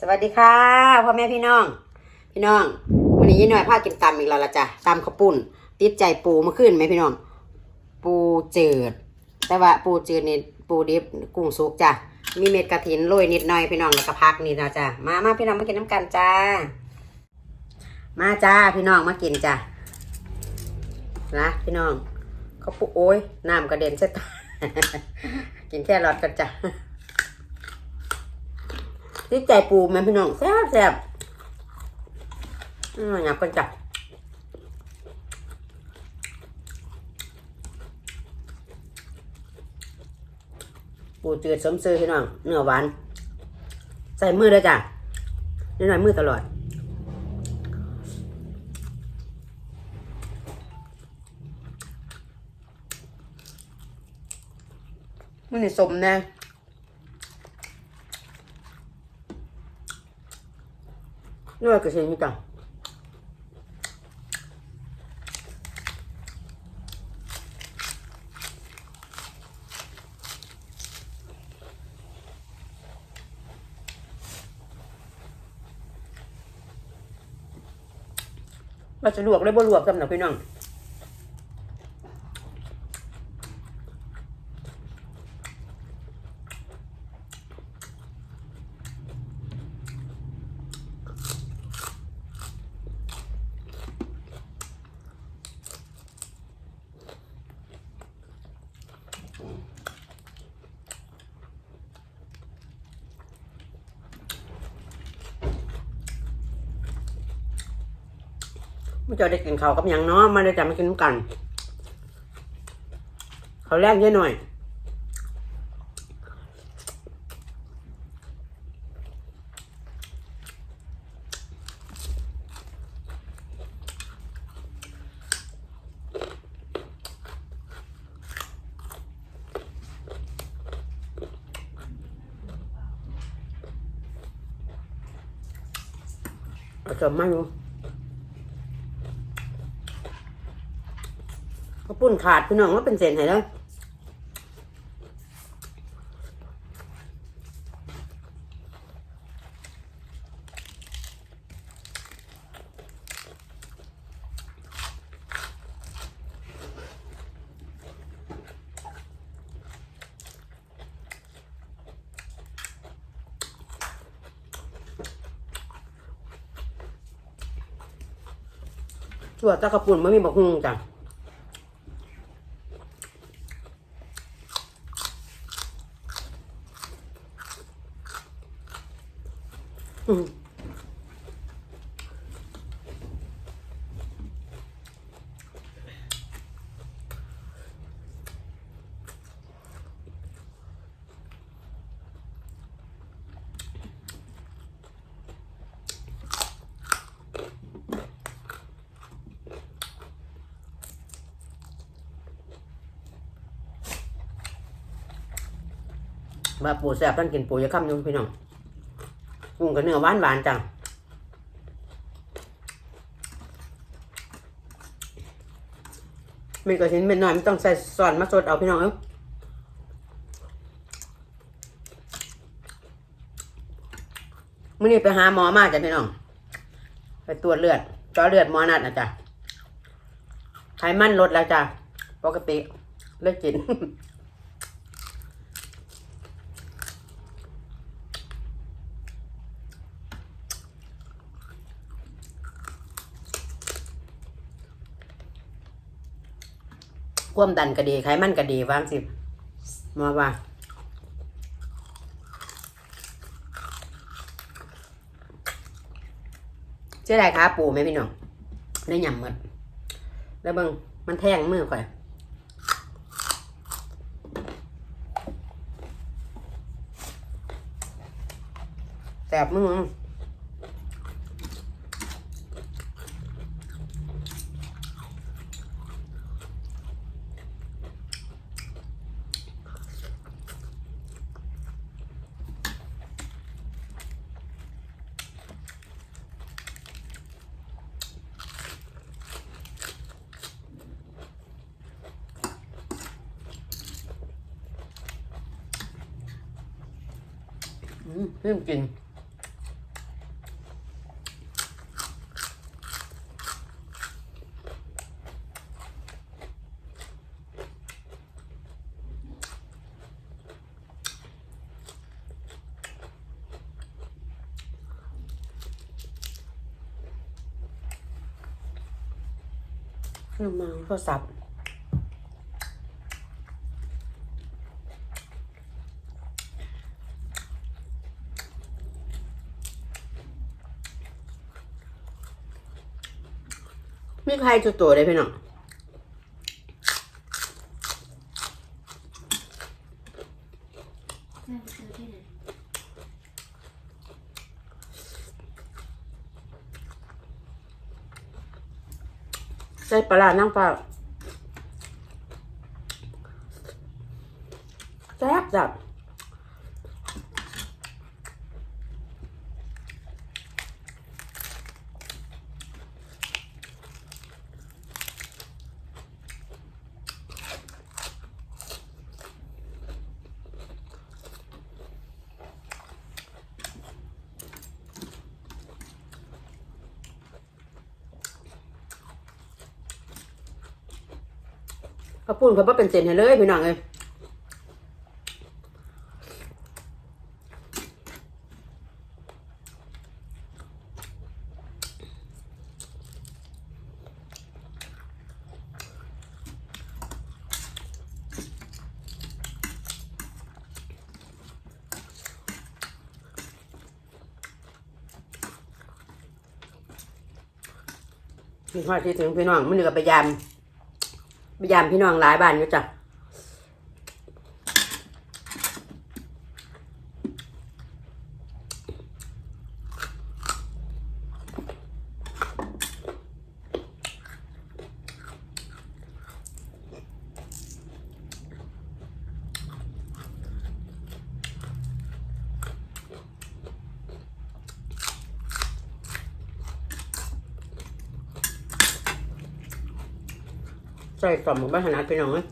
สวัสดีค่ะพ่อแม่พี่น้อง พี่น้องวันนี้ยี่หน่อยพากินตำอีกแล้วละจ้ะตำข้าวปุ้น ติดใจปูเมื่อคืนไหมพี่น้อง ปูเจิด แต่ว่าปูเจิดนี่ปูดิบกุ้งสุกจ้ะมีเม็ดกระถินโรยนิดหน่อยพี่น้องแล้วก็พักนี่นะจ้ะมามาพี่น้องมากินน้ำกันจ้า มาจ้าพี่น้องมากินจ้ะนะพี่น้องเขาวปุโอ้ยน้ำกระเด็นใช่ตากินแค่รอดกันจ้ะ ติดใจปูแม่พี่น้องแซ่บแซ่บอืมอยากเป็นจับปูจืดสมซื้อพี่น้องเนื้อหวาน ใส่มือเลยจ้ะนิดหน่อยมือตลอดมันนี่สมแน่ นี่ว่าก็ช่มีตังว่าจะลวกได้บ่ลวกสำหรับพี่น้อง เจะได้กินข้าวกับยังเนาะมาได้จะมากินกันเขาแรกเยอะหน่อยผสมไม่รู้ข้าว ปุ้นขาดพี่น้องว่าเป็นเศษไหนแล้วชั่วตะกระปุ่นไม่มีบักฮุงจ้ะ ว่าปูแซ่บท่านกินปูจะค้ำอยุ่งพี่น้อง กุ้งกับเนื้อหวานหวานจังมีกระชิ้นเป็นหน่อยไม่ต้องใส่ซอนมาสดเอาพี่น้องเอ้มื่อนี้ไปหาหมอมาจ้ะพี่น้อง ไปตรวจเลือดจาะเลือดหมอนัดนะจ๊ะไขมันลดแล้วจ้ะ ปกติเลิกกิน ความดันก็ดีไขมันก็ดีวางสิมาว่าเจ๊ได้ขาปูไหมพี่น้องได้หยำหมดแล้วเบิ่งมันแท่งมือข่อยแสบมือ ริ่มกินน้ำมันโทรศัพท์ ไข่ตัวๆเลยพี่น้องใส่ปลาหน้งปลาแซ่บจัด ปุ้นเขาบ่เป็นเส้นให้เลยพี่น้องเอ้ยมีความที่ถึงพี่น้องมันนี่ก็ไปยาม พยายามพี่น้องหลายบ้านอยู่จ้ะ ส่กล่อมของบ้านขนาดพี่น้องเอ้ย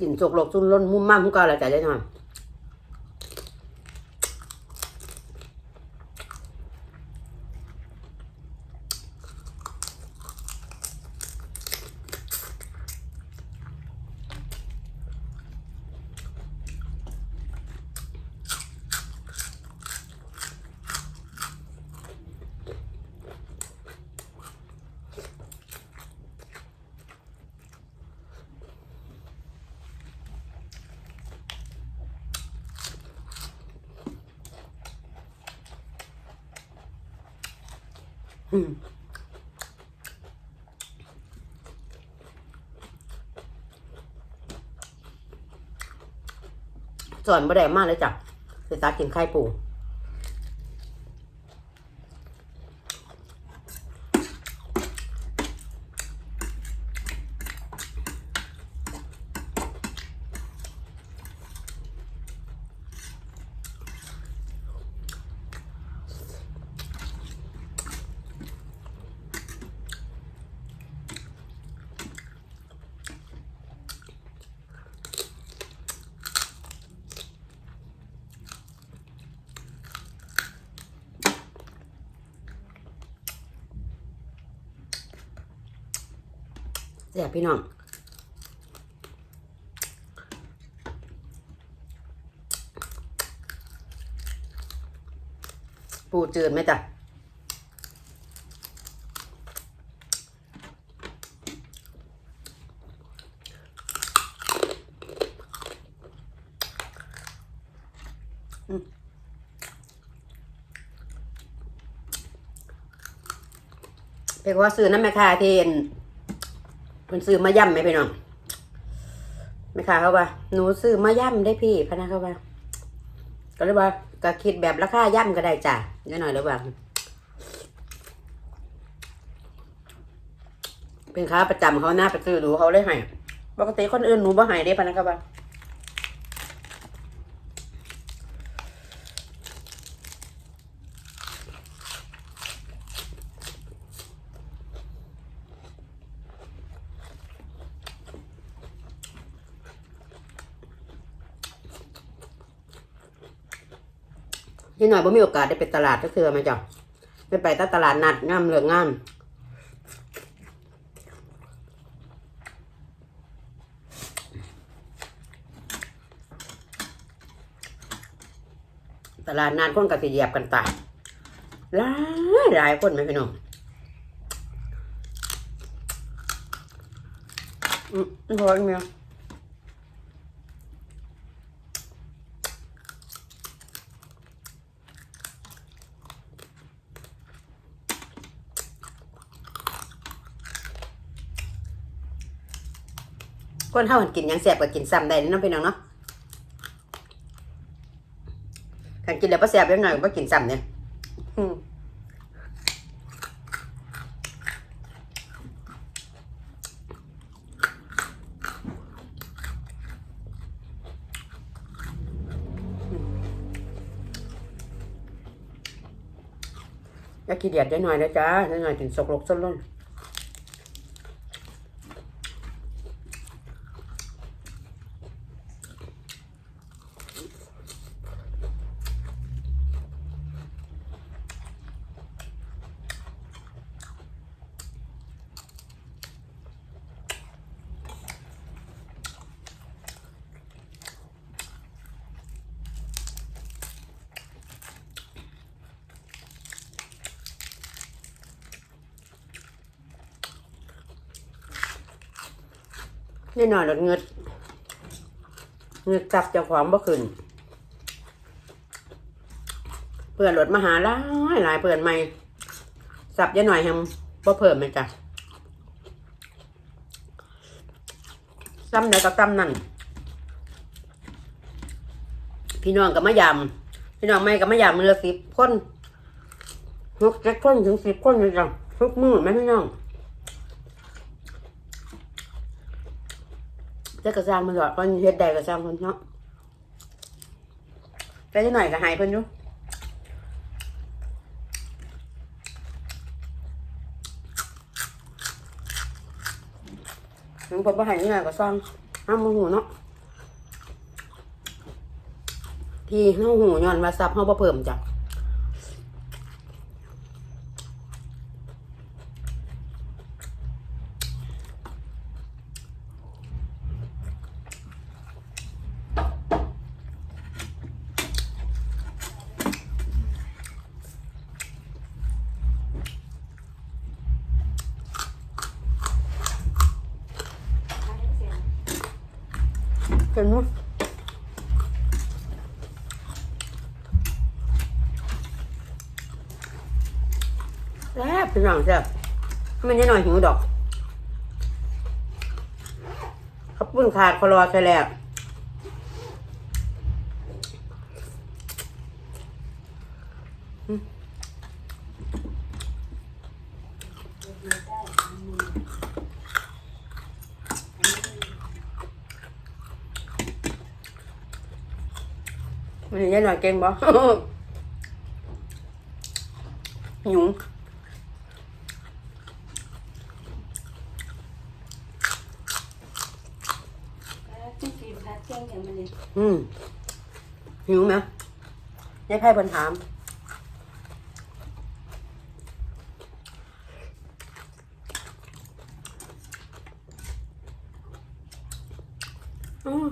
กินจกหลกจุนล้นมุ่มมั่มทุกกาละใจได้หน่อย อืมสอนบ่ได้มากเลยจ้ะไปตากินไข่ปู แซ่บพี่น้องปูจืดไหมจ๊ะอืมเป็นว่าซื้อน้ำแม่คาเทน เพิ่นซื้อมาย่ำไหมพี่น้องไม่ค้าเขาว่า หนูซื้อมาย่ำได้พี่พนักเขาว่า ก็เลยว่าก็คิดแบบราคาย่ำก็ได้จ้ะนิดหน่อยแล้วว่าเป็นค้าประจำเขาหน้าไปซื้อดูเขาเลยให้ปกติคนอื่นหนูบ่ให้ได้พนักเขาว่า นิดหน่อยบ่มีโอกาสได้ไปตลาดก็คือไหมจ้ะได้ไปตตลาดนัดงามเหลืองงามตลาดนานคนก็สิเหยียบกันตายหลายหลายคนไหมพี่น้องอืมพออีกไคนเฮาหันกินยังแซ่บก็กินซ้ำได้นี่เน้องพี่น้องเนาะคันกินแล้วบ่แซ่บเล็กน้อยก็กินซ้ำเนี่ยอืมอยากกินเดียดได้หน่อยนะจ๊ะได้หน่อยถึงสกลกส้นล้น นี่หน่อยรถเงิดเงิดจับเจ้าของบ่ขึ้นเพื่อนรถมาหาหลายหลายเพื่อนใหม่สับยะหน่อยแฮมบ่เพิ่มไหมจ้ะซ้ำไหนก็ซ้ำนั่นพี่น้องก็มายำพี่น้องไม่ก็มายำมือสิบคนหกเจ็ดคนถึงสิบคนเลยจ้ะทุกมือไหมพี่น้อง จะกระซางมันหรอกเพราะเฮ็ดได้กระซางคนเนาะใกล้จะหน่อยก็หายเพิ่นอยู่ถึงเพิ่นบ่ให้นี่น่ะก็ซางห้ามโมโหเนาะที่เฮาหูย้อนว่าซับเฮาบ่เพิ่มจ้ะเห็นมั้ย แซ่บพี่น้องแซ่บมันจะหน่อยหิวดอกขับปุ้นขาดคอรอใช่แล้วมันยังหน่อยเก่งบ่หยุง ที่ กินพัดแกงอย่างมันเลยอืมหิวไหมยายไพ่เพิ่นถาม อืม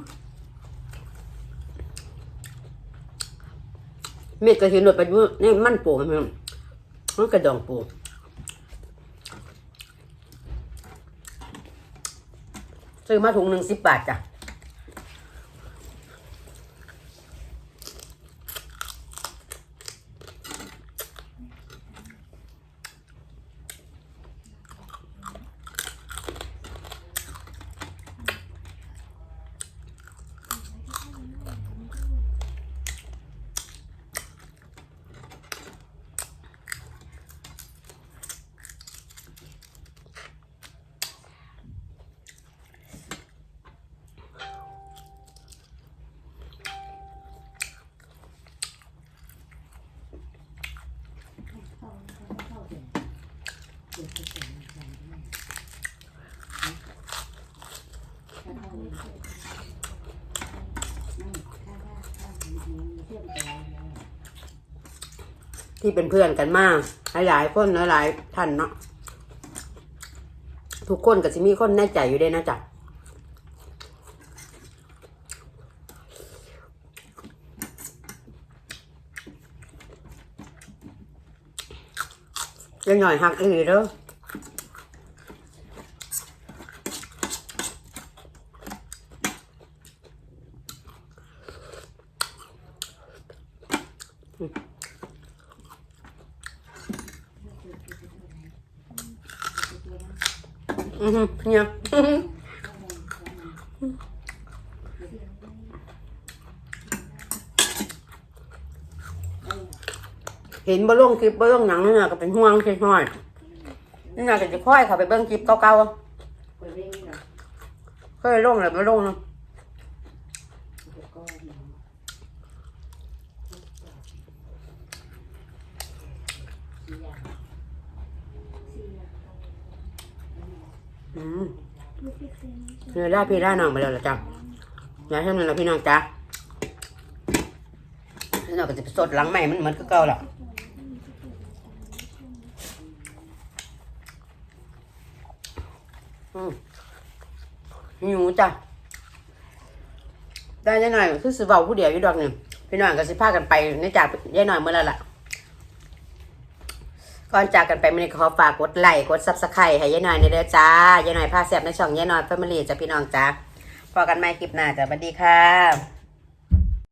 เม็ดก็เห็นหนวดไปอยู่มันปูมันมันกระดองปูซื้อมาถุงหนึ่งสิบบาทจ้ะ ที่เป็นเพื่อนกันมากหลายๆคนหลายๆท่านเนาะทุกคนกับซิมีคนแน่ใจอยู่ได้นะจ๊ะยังหน่อยหักอีกเด้อ เห็นบ่ลงคลิปบ่ลงหนังนี่นะก็เป็นห่วงเล็กน้อยนี่นะก็จะค่อยเข้าไปเบิ่งคลิปเก่าเปิดเร่งนี่หน่อยๆเคยลงแล้วบ่ลงเนาะ เดี๋ยวก็เดี๋ยวสี่อย่างสี่อย่าง อืม เนื้อได้พี่ได้น้องไปแล้วละจ้ะยายท่านั้นล่ะพี่น้องจ้ะนี่น่ะก็จะสดหลังใหม่มันเหมือนคือเก่าล่ะอืมหิวจ้ะได้ยายหน่อยคือสิเว้าผู้เดียวอยู่ดอกหนึงพี่น้องก็สิพากันไปในจากยายหน่อยเมื่อแล้วล่ะ ก่อนจากกันไปมันขอฝากกดไลค์กดซับสไครต์ให้ยายหน่อยในเด้อจ้ายายหน่อยพาแซบในช่องยายหน่อยแฟมิลี่จ้ะพี่น้องจ้าพอกันใหม่คลิปหน้าจ้ะสวัสดีค่ะ